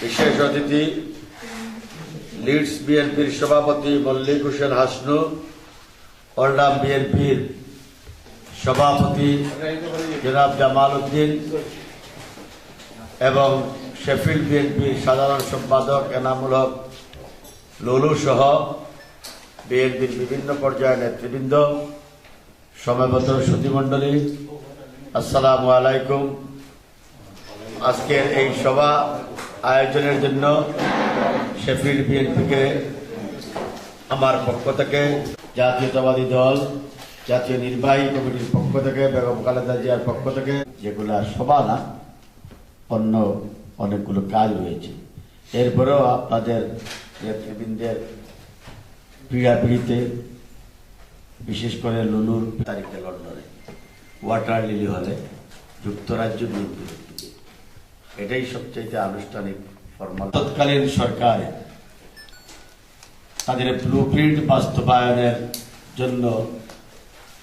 বিশেষ অতিথি লিডস বিএনপির সভাপতি মল্লিক হোসেন হাসনু অর্ডাম বিএনপির সভাপতি জনাব জামাল উদ্দিন এবং শেফিল্ড বিএনপির সাধারণ সম্পাদক এনামুল হক লুলু সহ বিএনপির বিভিন্ন পর্যায়ের নেতৃবৃন্দ, সমবেত সতীমণ্ডলী আসসালামু আলাইকুম। আজকের এই সভা আয়োজনের জন্য শেফিল্ড বিএনপিকে, আমার পক্ষ থেকে জাতীয়তাবাদী দল, জাতীয় নির্বাহী কমিটির পক্ষ থেকে, বেগম খালেদা জিয়ার পক্ষ থেকে, যেগুলো সভা না, অন্য অনেকগুলো কাজ রয়েছে। এরপরেও আপনাদের নেতৃবৃন্দের পীড়াপিড়িতে, বিশেষ করে লুলুর তারিখে লন্ডনে, ওয়াটার লিলি হলে যুক্তরাজ্য বিএনপি এটাই সবচেয়ে আনুষ্ঠানিক ফরমাল। তৎকালীন সরকার তাদের ব্লুপ্রিন্ট বাস্তবায়নের জন্য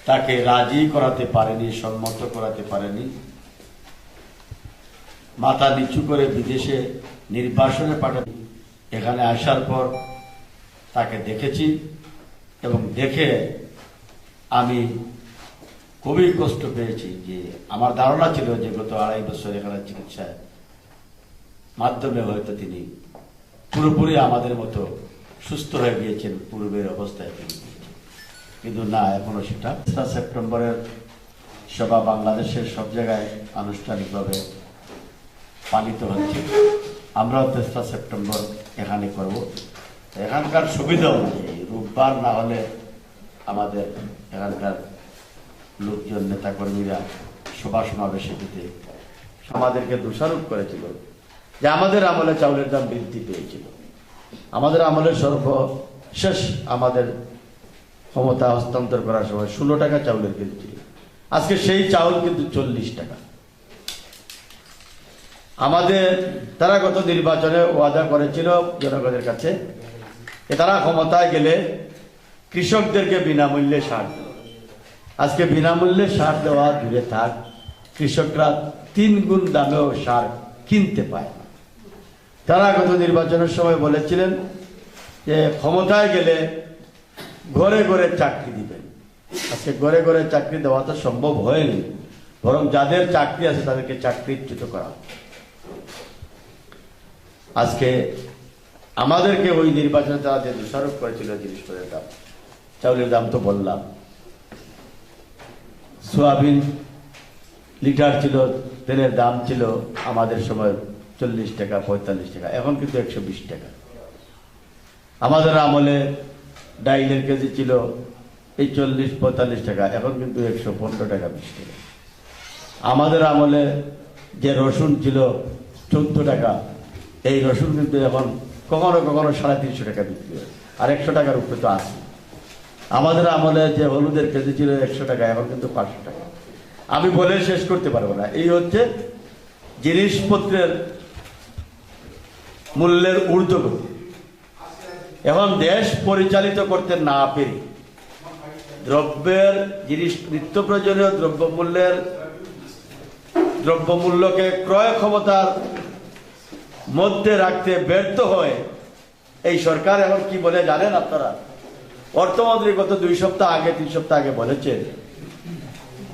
তাকে রাজি করাতে পারেনি, সম্মত করাতে পারেনি। মাথা নিচু করে বিদেশে নির্বাসনে পাঠানো। এখানে আসার পর তাকে দেখেছি এবং দেখে আমি খুবই কষ্ট পেয়েছি যে আমার ধারণা ছিল যে গত আড়াই বছর এখানে চিকিৎসায় মাধ্যমে হয়তো তিনি পুরোপুরি আমাদের মতো সুস্থ হয়ে গিয়েছেন, পূর্বের অবস্থায় তিনি। কিন্তু না, এখনও সেটা। সেপ্টেম্বরের সভা বাংলাদেশের সব জায়গায় আনুষ্ঠানিকভাবে পালিত হচ্ছে। আমরাও তেসরা সেপ্টেম্বর এখানে করব। এখানকার সুবিধা অনুযায়ী, রোববার না হলে আমাদের এখানকার লোকজন, নেতাকর্মীরা সভা সমাবেশে দিতে আমাদেরকে দোষারোপ করেছিল। যে আমাদের আমলে চাউলের দাম বৃদ্ধি পেয়েছিল। আমাদের আমলে সর্বশেষ আমাদের ক্ষমতা হস্তান্তর করার সময় ষোলো টাকা চাউলের কেজি ছিল। আজকে সেই চাউল কিন্তু চল্লিশ টাকা। আমাদের, তারা গত নির্বাচনে ওয়াদা করেছিল জনগণের কাছে তারা ক্ষমতায় গেলে কৃষকদেরকে বিনামূল্যে সার দেবে। আজকে বিনামূল্যে সার দেওয়া দূরে থাক, কৃষকরা তিন গুণ দামেও সার কিনতে পায়। তারা গত নির্বাচনের সময় বলেছিলেন যে ক্ষমতায় গেলে ঘরে ঘরে চাকরি দিবেন। আজকে ঘরে ঘরে চাকরি দেওয়া তো সম্ভব হয়নি, বরং যাদের চাকরি আছে তাদেরকে চাকরিচ্যুত করা আজকে আমাদেরকে ওই নির্বাচনে তারা যে দোষারোপ করেছিল জিনিসপত্রের দাম চাউলের দাম তো বললাম। সোয়াবিন লিটার ছিল, তেলের দাম ছিল আমাদের সময় চল্লিশ টাকা, পঁয়তাল্লিশ টাকা, এখন কিন্তু একশো বিশ টাকা। আমাদের আমলে ডাইলের কেজি ছিল এই চল্লিশ, পঁয়তাল্লিশ টাকা, এখন কিন্তু একশো পনেরো টাকা, বিশ টাকা। আমাদের আমলে যে রসুন ছিল চোদ্দ টাকা, এই রসুন কিন্তু এখন কখনো কখনো সাড়ে তিনশো টাকা বিক্রি হয়, আর একশো টাকার উপরে তো আছে। আমাদের আমলে যে হলুদের কেজি ছিল একশো টাকা, এখন কিন্তু পাঁচশো টাকা। আমি বলে শেষ করতে পারব না। এই হচ্ছে জিনিসপত্রের মূল্যের ঊর্ধ্বগতি। এখন দেশ পরিচালিত করতে না পেরে দ্রব্যের জিনিস নিত্য প্রয়োজনীয় দ্রব্যমূল্যের দ্রব্যমূল্যকে ক্রয় ক্ষমতার মধ্যে রাখতে ব্যর্থ হয়ে এই সরকার এখন কি বলে জানেন আপনারা? অর্থমন্ত্রী গত দুই সপ্তাহ আগে, তিন সপ্তাহ আগে বলেছেন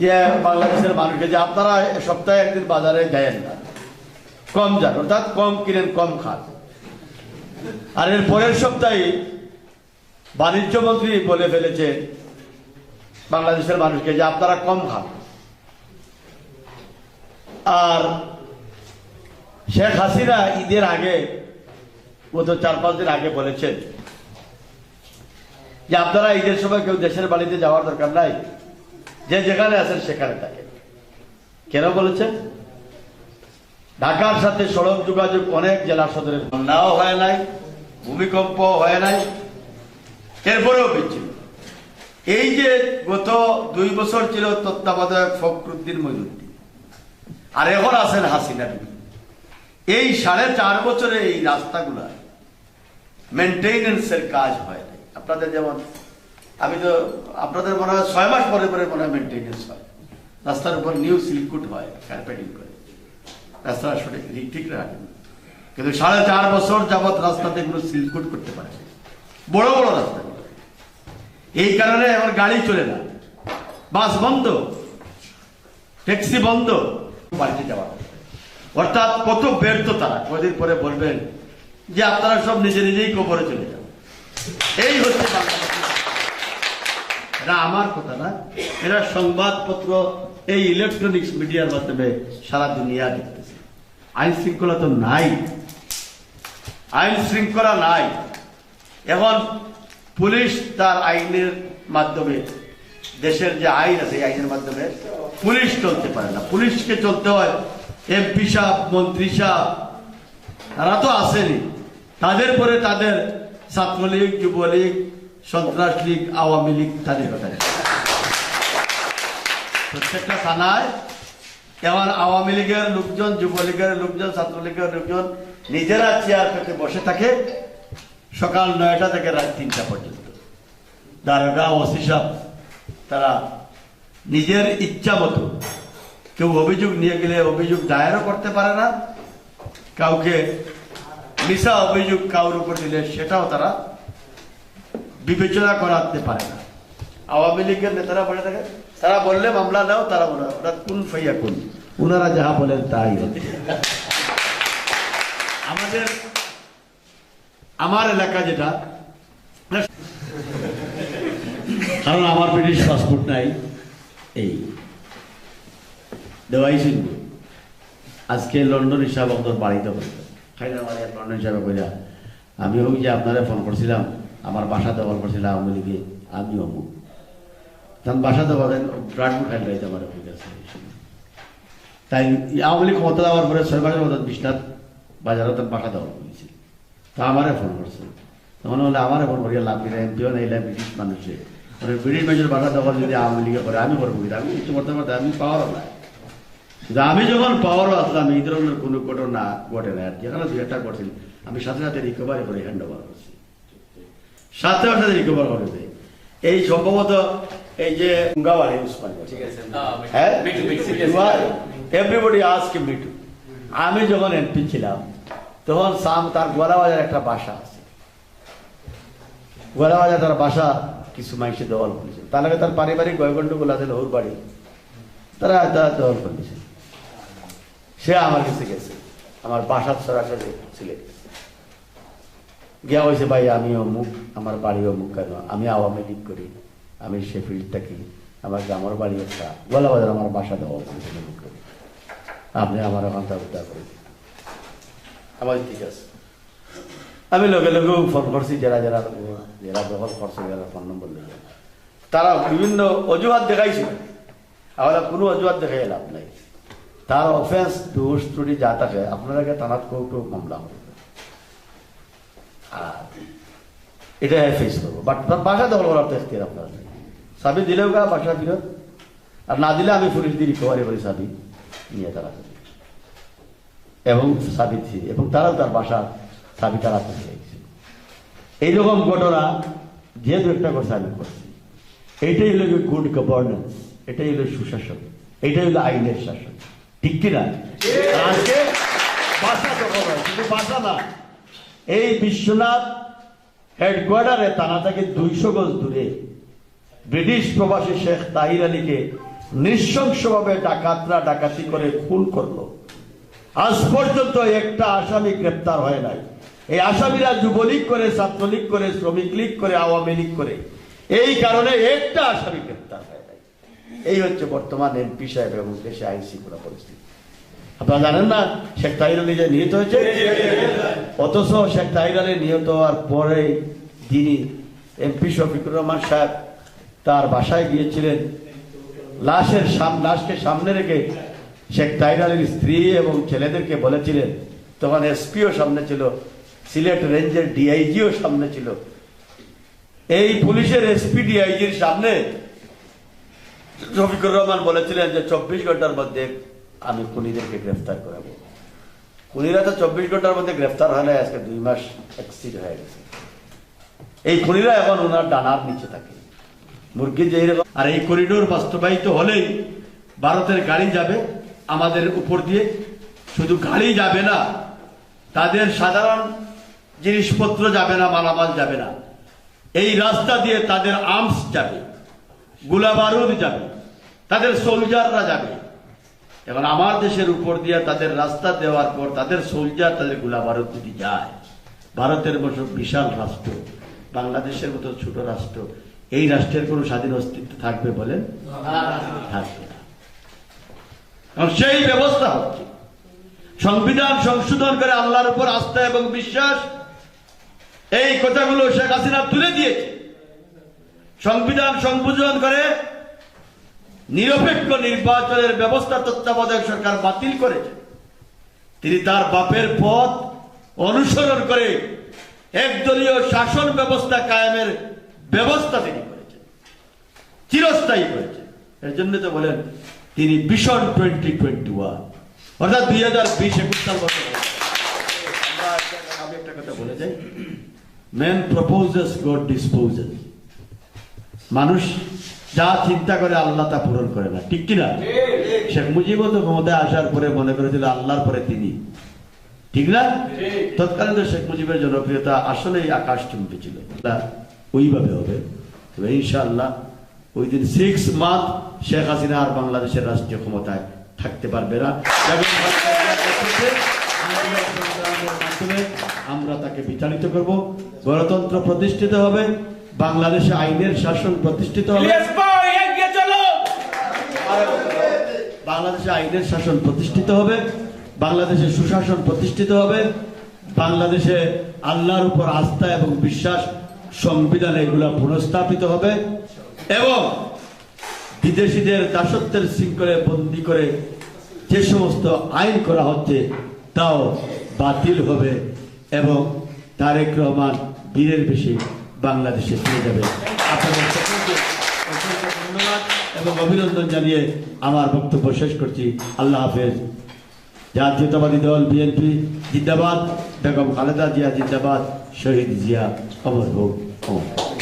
যে বাংলাদেশের মানুষকে যে আপনারা সপ্তাহে একদিন বাজারে যায়েন না। কম যান, অর্থাৎ কম কিনেন, কম খান। আর এর পরের সপ্তাহে বাণিজ্য মন্ত্রী বলে ফেলেছে বাংলাদেশের মানুষকে যে আপনারা কম খান। আর শেখ হাসিনা ঈদের আগে, গত চার পাঁচ দিন আগে বলেছেন যে আপনারা ঈদের সময় কেউ দেশের বাড়িতে যাওয়ার দরকার নাই, যে যেখানে আছেন সেখানে থাকে কেন বলেছেন? ঢাকার সাথে সড়ক যোগাযোগ অনেক জেলা সদরে বন্যাও হয় নাই ভূমিকম্প হয় নাই, এরপরেও বিচ্ছিন্ন। এই যে গত দুই বছর ছিল তত্ত্বাবধায়ক ফখরুদ্দিন মইনুদ্দিন, আর এখন আছেন হাসিনা বিবি। এই সাড়ে চার বছরে এই রাস্তাগুলা মেনটেনেন্সের কাজ হয় নাই। আপনাদের যেমন, আমি তো, আপনাদের মনে হয় ছয় মাস পরে পরে মনে হয় মেনটেনেন্স হয়। রাস্তার উপর নিউ সিলকুট হয় কার্পেটিং করে। রাস্তাটা সঠিক ঠিক রাখেন কিন্তু সাড়ে চার বছর যাবৎ রাস্তাতে এগুলো সিলকুট করতে পারে বড় বড় রাস্তা এই কারণে এখন গাড়ি চলে না। বাস বন্ধ। ট্যাক্সি বন্ধ। বাড়িতে যাওয়া অর্থাৎ কত ব্যর্থ তারা কদিন পরে বলবেন যে আপনারা সব নিজে নিজেই কবরে চলে যান। এই হচ্ছে এটা আমার কথা না। এরা সংবাদপত্র এই ইলেকট্রনিক্স মিডিয়ার মাধ্যমে সারা দুনিয়া দেখতেছে আইন শৃঙ্খলা তো নাই। আইন শৃঙ্খলা নাই। এখন পুলিশ তার আইনের মাধ্যমে, দেশের যে আইন আছে এই আইনের মাধ্যমে পুলিশ চলতে পারে না। পুলিশকে চলতে হয় এমপি সাহেব, মন্ত্রী সাহেব, তারা তো আসেনি। তাদের পরে তাদের ছাত্রলীগ, যুবলীগ সন্ত্রাস লীগ আওয়ামী লীগ, তাদের কথা প্রত্যেকটা থানায় এবার আওয়ামী লীগের লোকজন, যুবলীগের লোকজন, ছাত্রলীগের লোকজন নিজেরা চেয়ার পেতে বসে থাকে সকাল নয়টা থেকে রাত তিনটা পর্যন্ত। দারোগা ওসি সাহেব, তারা নিজের ইচ্ছা মতো কেউ অভিযোগ নিয়ে গেলে অভিযোগ দায়েরও করতে পারে না, কাউকে মিশা অভিযোগ কাউর উপর দিলে সেটাও তারা বিবেচনা করাতে পারে না। আওয়ামী লীগের নেতারা বলে থাকে, তারা বললে মামলা নাও, তারা বলে কোন ফাইয়া কোন? ওনারা যাহা বলেন তাই আমাদের, আমার এলাকা যেটা, কারণ আমার ব্রিটিশ পাসপোর্ট নাই, এই, দেওয়াই ছিল আজকে লন্ডন হিসাব আপনার বাড়িতে লন্ডন হিসাবে কইলা আমি হোক যে আপনারা ফোন করছিলাম, আমার বাসা দখল করছিলাম আওয়ামী লীগে আমি অমুক। তখন বাসা দখল ব্রাডমুট রাইতে আমার গেছে তাই আওয়ামী লীগ ক্ষমতা দেওয়ার পরে মাসের মতো বিশ্বনাথ বাজারে তখন বাসা দখল করেছি তা আমারে ফোন করছে। তখন বলে আমারে ফোন করিয়া লাভ কিনা এমপিও নাইলে ব্রিটিশ মানুষে। মানে ব্রিটিশ মানুষের বাসা দখল যদি আওয়ামী লীগে করে আমি করব আমি কিছু করতে পারতে আমি পাওয়ারও নাই। কিন্তু আমি যখন পাওয়ারও আসলাম এই ধরনের কোনো ঘটনা ঘটে না আর যেখানে দু একটা ঘটছিল। আমি সাথে সাথে রিকভারি করে হ্যান্ড ওভার করছি। সাথে সাথে রিকভার করে দেয়। এই সম্ভবত এই যে গাওয়ারি উসমান ঠিক আছে। হ্যাঁ। এভরিবডি আজকে মিটু আমি যখন এমপি ছিলাম, তখন সাম তার গোয়ালাবাজার একটা বাসা আছে। গোয়ালাবাজার তার বাসা কিছু মানুষে দখল করেছে। তার আগে তার পারিবারিক গয়গণ্ডগুলো আছে ওর বাড়ি। তারা দখল করেছে সে আমার কাছে গেছে। আমার বাসার সরাসরি ছিলেন গিয়া হয়েছে ভাই আমি অমুক আমার বাড়ি অমুক কেন? আমি আওয়ামী লীগ করি। আমি শেফিল্ড থাকি আমার গ্রামের বাড়ি একটা। গোলাবাজার আমার বাসা দেওয়া। আপনি আমার ওখান থেকে উদ্ধার করে দিন। আমার ঠিক আছে। আমি লগে লগেও ফোন করছি যারা যারা যারা দখল করছে যারা ফোন নম্বর লিখে তারা বিভিন্ন অজুহাত দেখাইছিল আমরা কোনো অজুহাত দেখাই লাভ নাই। তার অফেন্স দোষ ত্রুটি যা থাকে আপনারা থানাত কেউ মামলা হবে। আর এটা ফেস করব। বাট বাসা দখল করার তো এখতিয়ার আপনার চাবি দিলেও গা বাসা ফিরত আর না দিলে আমি পুলিশ দিয়ে রিকভারি করি চাবি। নিয়ে তারা এবং দিছি এবং তারাও তার বাসার চাবি তারা করে এইরকম ঘটনা যেহেতু একটা কথা আমি করছি এইটাই হলো গুড গভর্নেন্স এটাই হলো সুশাসন, এটাই হলো আইনের শাসন। ঠিক কিনা? আজকে বাসা বাসা না, এই বিশ্বনাথ হেডকোয়ার্টারে থানা থেকে দুইশো গজ দূরে ব্রিটিশ প্রবাসী শেখ তাহির আলীকে নৃশংসভাবে ডাকাতরা ডাকাতি করে খুন করল। আজ পর্যন্ত একটা আসামি গ্রেপ্তার হয় নাই। এই আসামিরা যুবলীগ করে, ছাত্রলীগ করে, শ্রমিক লীগ করে, আওয়ামী লীগ করে। এই কারণে একটা আসামি গ্রেপ্তার হয় নাই। এই হচ্ছে বর্তমান এমপি সাহেব এবং দেশে আইন শৃঙ্খলা পরিস্থিতি। আপনারা জানেন না, শেখ তাহির যে নিহত হয়েছে? অথচ শেখ তাহির নিহত হওয়ার পরে যিনি এমপি শফিকুর রহমান সাহেব তার বাসায় গিয়েছিলেন। লাশের সাম লাশকে সামনে রেখে শেখ তাহির আলীর স্ত্রী এবং ছেলেদেরকে বলেছিলেন তখন এসপিও সামনে ছিল, সিলেট রেঞ্জের ডিআইজিও সামনে ছিল। এই পুলিশের এসপি ডিআইজির সামনে শফিকুর রহমান বলেছিলেন যে, চব্বিশ ঘণ্টার মধ্যে আমি খুনিদেরকে গ্রেফতার করাবো। খুনিরা তো চব্বিশ ঘণ্টার মধ্যে গ্রেফতার হয় না, আজকে দুই মাস এক্সিড হয়ে গেছে। এই খুনিরা এখন ওনার ডানার নিচে থাকে। মুরগি যে আর এই করিডোর বাস্তবায়িত হলেই ভারতের গাড়ি যাবে আমাদের উপর দিয়ে। শুধু গাড়ি যাবে না, তাদের সাধারণ জিনিসপত্র যাবে না, মালামাল যাবে না। এই রাস্তা দিয়ে তাদের আর্মস যাবে গোলা বারুদ যাবে, তাদের সোলজাররা যাবে। এখন আমার দেশের উপর দিয়ে তাদের রাস্তা দেওয়ার পর তাদের সোলজার তাদের গোলা বারুদ যদি যায়, ভারতের মতো বিশাল রাষ্ট্র, বাংলাদেশের মতো ছোট রাষ্ট্র এই রাষ্ট্রের কোনো স্বাধীন অস্তিত্ব থাকবে বলেন? থাকবে না। সেই ব্যবস্থা হচ্ছে। সংবিধান সংশোধন করে আল্লাহর উপর আস্থা এবং বিশ্বাস, এই কথাগুলো শেখ হাসিনা তুলে দিয়েছে। সংবিধান সংশোধন করে নিরপেক্ষ নির্বাচনের ব্যবস্থা তত্ত্বাবধায়ক সরকার বাতিল করেছে। তিনি তার বাপের পথ অনুসরণ করে একদলীয় শাসন ব্যবস্থা কায়েমের ব্যবস্থা তিনি করেছেন। চিরস্থায়ী করেছেন। এর জন্য তো বলেন তিনি ভীষণ টোয়েন্টি টোয়েন্টি ওয়ান অর্থাৎ দুই হাজার বিশ একুশ সাল বছর। হয়েছে। আমরা একটা- আমি একটা কথা বলে যাই। ম্যান প্রপোজেস গড ডিসপোজেস মানুষ যা চিন্তা করে আল্লাহ তা পূরণ করে না। ঠিক কিনা? শেখ মুজিবও তো ক্ষমতায় আসার পরে মনে করেছিল আল্লাহর পরে তিনি। ঠিক না? তৎকালীন শেখ মুজিবের জনপ্রিয়তা আসলেই আকাশ চুম্বি ছিল। তা ওইভাবে হবে। তবে ইনশাআল্লাহ ওই দিন সিক্স মান্থ শেখ হাসিনা আর বাংলাদেশের রাষ্ট্রীয় ক্ষমতায় থাকতে পারবে না। আমরা তাকে বিচারিত করব। গণতন্ত্র প্রতিষ্ঠিত হবে। বাংলাদেশে আইনের শাসন প্রতিষ্ঠিত হবে। বাংলাদেশে আইনের শাসন প্রতিষ্ঠিত হবে। বাংলাদেশে সুশাসন প্রতিষ্ঠিত হবে। বাংলাদেশে আল্লাহর উপর আস্থা এবং বিশ্বাস সংবিধানে এগুলো পুনঃস্থাপিত হবে এবং বিদেশিদের দাসত্বের শৃঙ্খলে বন্দি করে যে সমস্ত আইন করা হচ্ছে তাও বাতিল হবে এবং তারেক রহমান বীরের বেশি বাংলাদেশে ফিরে যাবে। আপনাদের ধন্যবাদ এবং অভিনন্দন জানিয়ে আমার বক্তব্য শেষ করছি। আল্লাহ হাফেজ। জাতীয়তাবাদী দল বিএনপি জিন্দাবাদ। বেগম খালেদা জিয়া জিন্দাবাদ। শহীদ জিয়া। 哦不不不